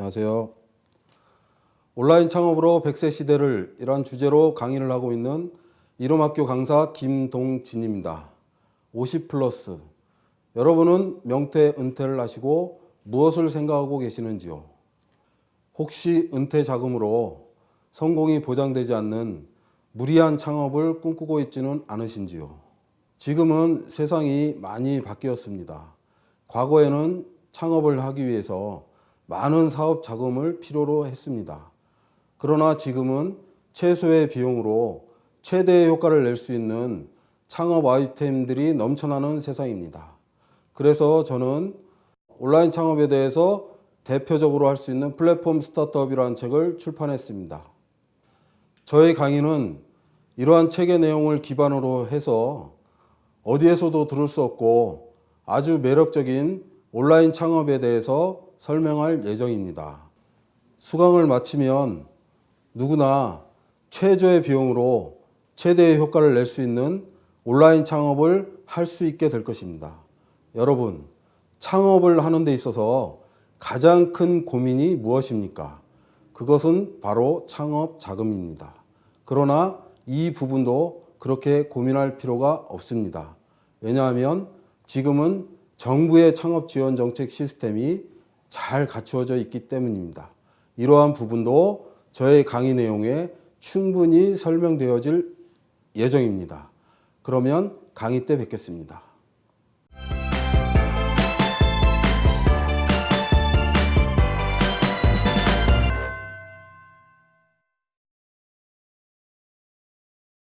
안녕하세요. 온라인 창업으로 100세 시대를 이란 주제로 강의를 하고 있는 이름학교 강사 김동진입니다. 50 플러스. 여러분은 명퇴 은퇴를 하시고 무엇을 생각하고 계시는지요? 혹시 은퇴 자금으로 성공이 보장되지 않는 무리한 창업을 꿈꾸고 있지는 않으신지요? 지금은 세상이 많이 바뀌었습니다. 과거에는 창업을 하기 위해서 많은 사업 자금을 필요로 했습니다. 그러나 지금은 최소의 비용으로 최대의 효과를 낼 수 있는 창업 아이템들이 넘쳐나는 세상입니다. 그래서 저는 온라인 창업에 대해서 대표적으로 할 수 있는 플랫폼 스타트업이라는 책을 출판했습니다. 저의 강의는 이러한 책의 내용을 기반으로 해서 어디에서도 들을 수 없고 아주 매력적인 온라인 창업에 대해서 설명할 예정입니다. 수강을 마치면 누구나 최저의 비용으로 최대의 효과를 낼 수 있는 온라인 창업을 할 수 있게 될 것입니다. 여러분, 창업을 하는 데 있어서 가장 큰 고민이 무엇입니까? 그것은 바로 창업 자금입니다. 그러나 이 부분도 그렇게 고민할 필요가 없습니다. 왜냐하면 지금은 정부의 창업 지원 정책 시스템이 잘 갖추어져 있기 때문입니다. 이러한 부분도 저의 강의 내용에 충분히 설명되어질 예정입니다. 그러면 강의 때 뵙겠습니다.